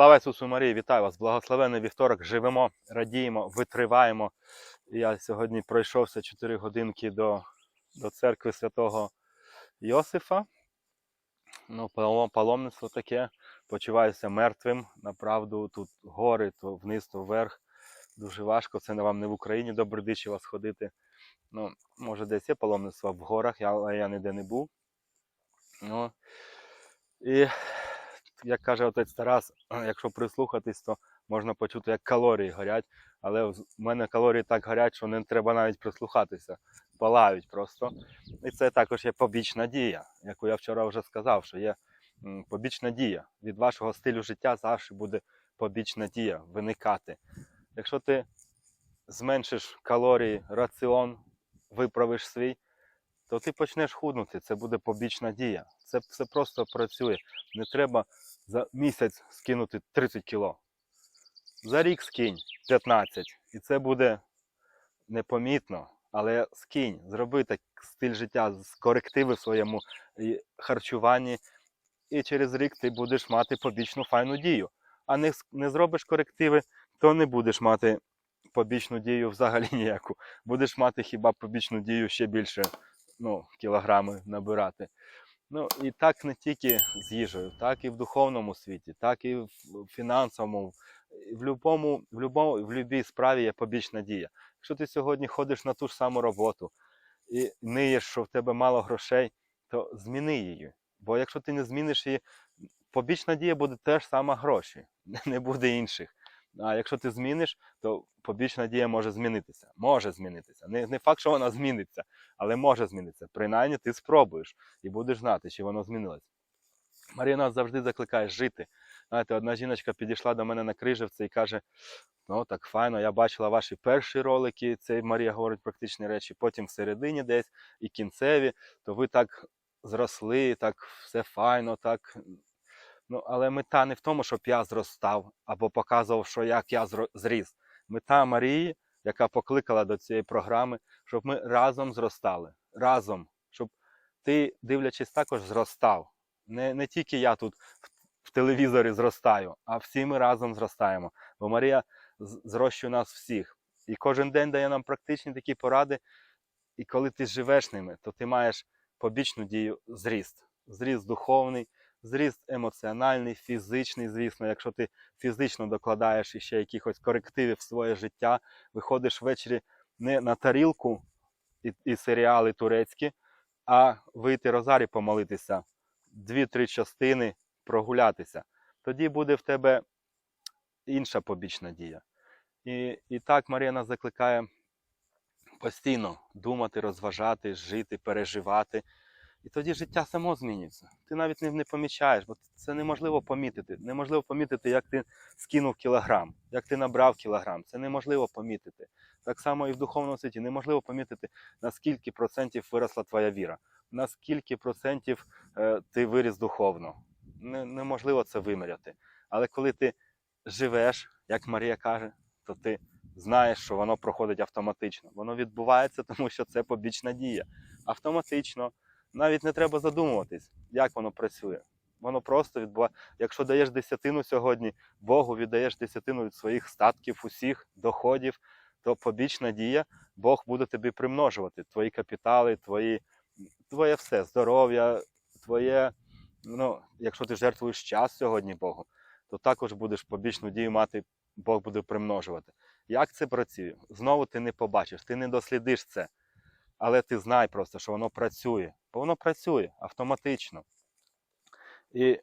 Слава Ісусу Марії, вітаю вас! Благословенний вівторок. Живемо, радіємо, витриваємо. Я сьогодні пройшовся 4 годинки до, до церкви святого Йосифа. Ну, паломництво таке. Почуваюся мертвим. Направду тут гори, то вниз, то вверх. Дуже важко. Це вам не в Україні до Бердичева сходити. Ну, може, десь є паломництво в горах, я- але я ніде не був. Ну, і як каже отець Тарас, якщо прислухатись, то можна почути, як калорії горять. Але в мене калорії так горять, що не треба навіть прислухатися, палають просто. І це також є побічна дія, яку я вчора вже сказав, що є побічна дія. Від вашого стилю життя завжди буде побічна дія виникати. Якщо ти зменшиш калорії, раціон, виправиш свій, то ти почнеш худнути. Це буде побічна дія. Це все просто працює. Не треба за місяць скинути 30 кіло. За рік скинь 15. І це буде непомітно. Але скинь, зроби так стиль життя, корективи в своєму харчуванні, і через рік ти будеш мати побічну файну дію. А не, не зробиш корективи, то не будеш мати побічну дію взагалі ніяку. Будеш мати хіба побічну дію ще більше ну, кілограми набирати. Ну і так не тільки з їжею, так і в духовному світі, так і в фінансовому. В любому, в любому, в любій справі є побічна дія. Якщо ти сьогодні ходиш на ту ж саму роботу і ниєш, що в тебе мало грошей, то зміни її. Бо якщо ти не зміниш її, побічна дія буде теж сама гроші, не буде інших. А якщо ти зміниш, то побічна дія може змінитися. Може змінитися. Не, не факт, що вона зміниться, але може змінитися. Принаймні ти спробуєш і будеш знати, чи воно змінилось. Марія нас завжди закликає жити. Знаєте, одна жіночка підійшла до мене на крижівце і каже: ну так файно, я бачила ваші перші ролики, це Марія говорить практичні речі, потім всередині десь і кінцеві, то ви так зросли, так все файно, так. Ну, але мета не в тому, щоб я зростав або показував, що як я зріс. Мета Марії, яка покликала до цієї програми, щоб ми разом зростали. Разом, щоб ти, дивлячись, також зростав. Не, не тільки я тут в, телевізорі зростаю, а всі ми разом зростаємо. Бо Марія зрощує нас всіх. І кожен день дає нам практичні такі поради. І коли ти живеш ними, то ти маєш побічну дію зріст. Зріст духовний, зріст емоціональний, фізичний, звісно. Якщо ти фізично докладаєш іще якихось корективів в своє життя, виходиш ввечері не на тарілку і, і серіали турецькі, а вийти розарі помолитися, дві-три частини прогулятися. Тоді буде в тебе інша побічна дія. І, і так Марія закликає постійно думати, розважати, жити, переживати. І тоді життя само змінюється. Ти навіть не, помічаєш, бо це неможливо помітити. Неможливо помітити, як ти скинув кілограм, як ти набрав кілограм. Це неможливо помітити. Так само і в духовному світі неможливо помітити, на скільки процентів виросла твоя віра, на скільки процентів е, ти виріс духовно. Не, неможливо це виміряти. Але коли ти живеш, як Марія каже, то ти знаєш, що воно проходить автоматично. Воно відбувається, тому що це побічна дія. Автоматично. Навіть не треба задумуватись, як воно працює. Воно просто відбувається. Якщо даєш десятину сьогодні, Богу віддаєш десятину від своїх статків, усіх доходів, то побічна дія, Бог буде тобі примножувати твої капітали, твої, твоє все, здоров'я, твоє. Ну, якщо ти жертвуєш час сьогодні Богу, то також будеш побічну дію мати, Бог буде примножувати. Як це працює? Знову ти не побачиш, ти не дослідиш це. Але ти знай просто, що воно працює. Бо воно працює автоматично. І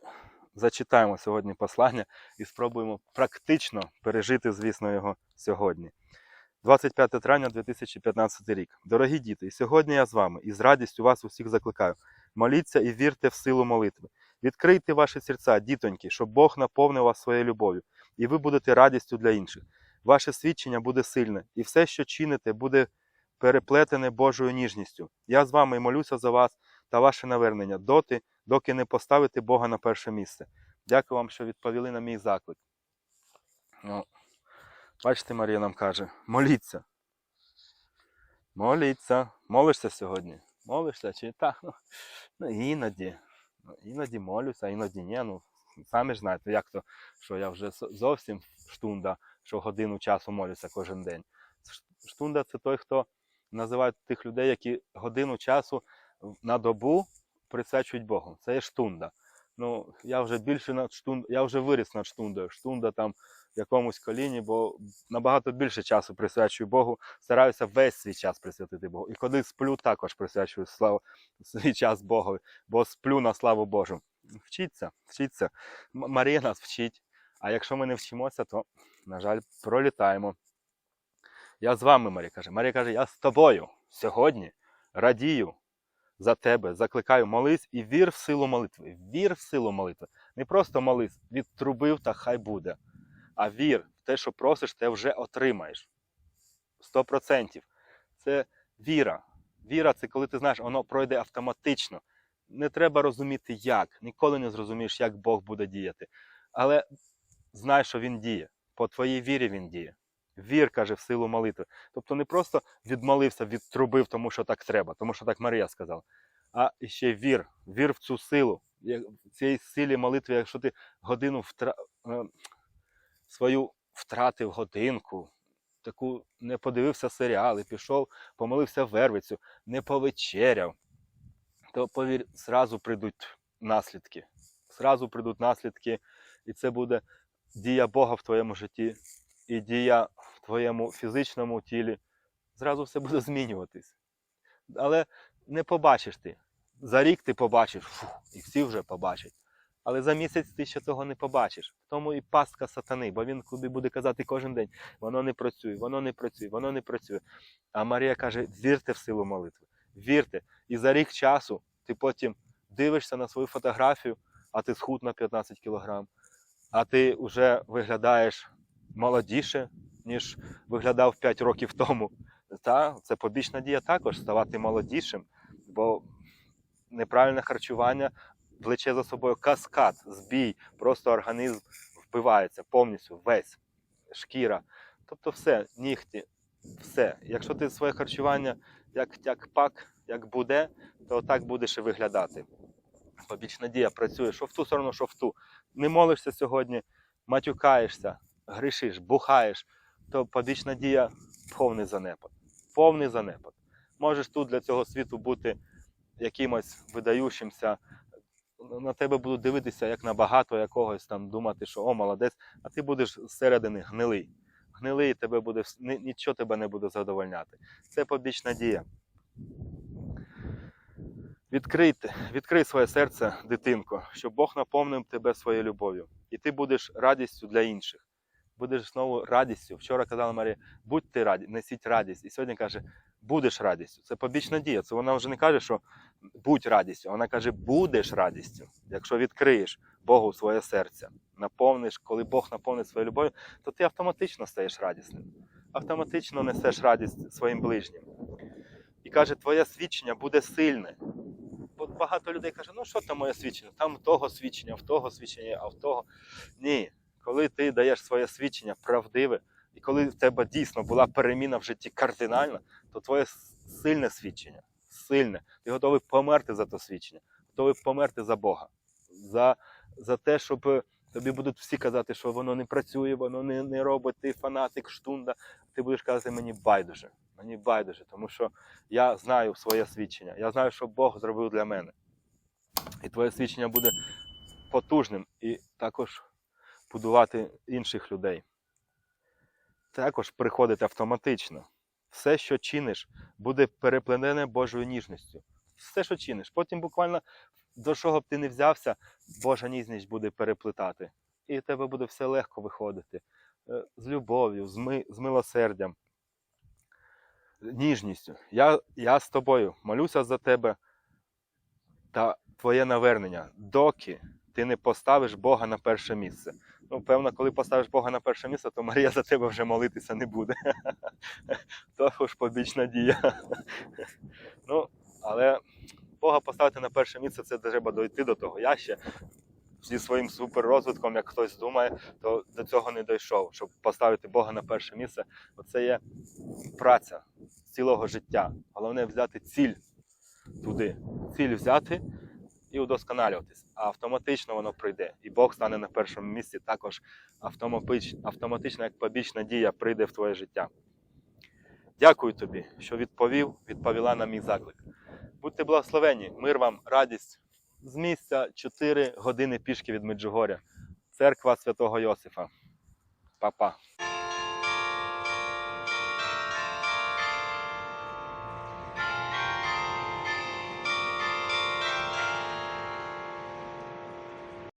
зачитаємо сьогодні послання і спробуємо практично пережити, звісно, його сьогодні. 25 травня 2015 рік. Дорогі діти, і сьогодні я з вами і з радістю вас усіх закликаю. Моліться і вірте в силу молитви. Відкрийте ваші серця, дітоньки, щоб Бог наповнив вас своєю любов'ю, і ви будете радістю для інших. Ваше свідчення буде сильне, і все, що чините, буде переплетене Божою ніжністю. Я з вами молюся за вас та ваше навернення доти, доки не поставите Бога на перше місце. Дякую вам, що відповіли на мій заклик. Ну, бачите, Марія нам каже: моліться. Моліться. Молишся сьогодні? Молишся чи так? Ну, ну іноді. Ну, іноді молюся, іноді ні. Ну, Самі ж знаєте, як то, що я вже зовсім штунда, що годину часу молюся кожен день. Штунда це той, хто називають тих людей, які годину часу на добу присвячують Богу. Це є штунда. Ну, я вже більше над штунд, я вже виріс над штундою. Штунда там в якомусь коліні, бо набагато більше часу присвячую Богу. Стараюся весь свій час присвятити Богу. І коли сплю, також присвячую славу свій час Богу, бо сплю на славу Божу. Вчіться, вчіться. Марія нас вчить. А якщо ми не вчимося, то, на жаль, пролітаємо. Я з вами, Марія каже. Марія каже, я з тобою сьогодні радію за тебе, закликаю, молись і вір в силу молитви. Вір в силу молитви. Не просто молись, відтрубив та хай буде. А вір в те, що просиш, те вже отримаєш. Сто процентів. Це віра. Віра це коли ти знаєш, воно пройде автоматично. Не треба розуміти, як. Ніколи не зрозумієш, як Бог буде діяти. Але знай, що Він діє. По твоїй вірі він діє. Вір, каже, в силу молитви. Тобто не просто відмолився, відтрубив, тому що так треба, тому що так Марія сказала. А ще вір, вір в цю силу. В цій силі молитви, якщо ти годину втра... е, свою втратив годинку, таку не подивився серіали, пішов, помолився вервицю, не повечеряв, то повір, зразу прийдуть наслідки. Зразу прийдуть наслідки, і це буде дія Бога в твоєму житті, і дія твоєму фізичному тілі. Зразу все буде змінюватись. Але не побачиш ти. За рік ти побачиш, фу, і всі вже побачать. Але за місяць ти ще того не побачиш. В тому і пастка сатани, бо він тобі буде казати кожен день: воно не працює, воно не працює, воно не працює. А Марія каже: вірте в силу молитви, вірте. І за рік часу ти потім дивишся на свою фотографію, а ти схуд на 15 кілограм, а ти вже виглядаєш молодіше, ніж виглядав 5 років тому. Та, це побічна дія також ставати молодішим, бо неправильне харчування влече за собою каскад, збій, просто організм вбивається повністю, весь, шкіра. Тобто все, нігті, все. Якщо ти своє харчування як, як пак, як буде, то так будеш і виглядати. Побічна дія працює що в ту сторону, що в ту. Не молишся сьогодні, матюкаєшся, грішиш, бухаєш, то побічна дія повний занепад. Повний занепад. Можеш тут для цього світу бути якимось видаючимся, на тебе будуть дивитися як на багато якогось там, думати, що о, молодець, а ти будеш зсередини гнилий. Гнилий тебе буде, нічого тебе не буде задовольняти. Це побічна дія. Відкрийте, відкрий своє серце, дитинко, щоб Бог наповнив тебе своєю любов'ю. І ти будеш радістю для інших. Будеш знову радістю. Вчора казала Марія, будьте раді, несіть радість. І сьогодні каже, будеш радістю. Це побічна дія. Це вона вже не каже, що будь радістю. Вона каже, будеш радістю. Якщо відкриєш Богу своє серце, наповниш, коли Бог наповнить своєю любов'ю, то ти автоматично стаєш радісним. Автоматично несеш радість своїм ближнім. І каже, твоє свідчення буде сильне. Бо багато людей каже, ну що там моє свідчення? Там того свідчення, в того свідчення, а в того. Ні. Коли ти даєш своє свідчення правдиве, і коли в тебе дійсно була переміна в житті кардинальна, то твоє сильне свідчення, сильне. Ти готовий померти за те свідчення, готовий померти за Бога, за, за те, щоб е, тобі будуть всі казати, що воно не працює, воно не, не робить, ти фанатик, штунда. Ти будеш казати, мені байдуже, мені байдуже, тому що я знаю своє свідчення, я знаю, що Бог зробив для мене. І твоє свідчення буде потужним і також будувати інших людей. Також приходить автоматично. Все, що чиниш, буде переплетене Божою ніжністю. Все, що чиниш. Потім буквально до чого б ти не взявся, Божа ніжність буде переплетати. І в тебе буде все легко виходити. Е, З любов'ю, з, ми, з милосердям, ніжністю. Я, я з тобою молюся за тебе та твоє навернення, доки ти не поставиш Бога на перше місце. Ну, певно, коли поставиш Бога на перше місце, то Марія за тебе вже молитися не буде. То ж побічна дія. Ну, але Бога поставити на перше місце, це треба дойти до того. Я ще зі своїм суперрозвитком, як хтось думає, то до цього не дійшов. Щоб поставити Бога на перше місце, це є праця цілого життя. Головне взяти ціль туди. Ціль взяти і удосконалюватись. А автоматично воно прийде. І Бог стане на першому місці також автоматично, як побічна дія, прийде в твоє життя. Дякую тобі, що відповів, відповіла на мій заклик. Будьте благословені, мир вам, радість. З місця 4 години пішки від Меджугоря. Церква святого Йосифа. Па-па.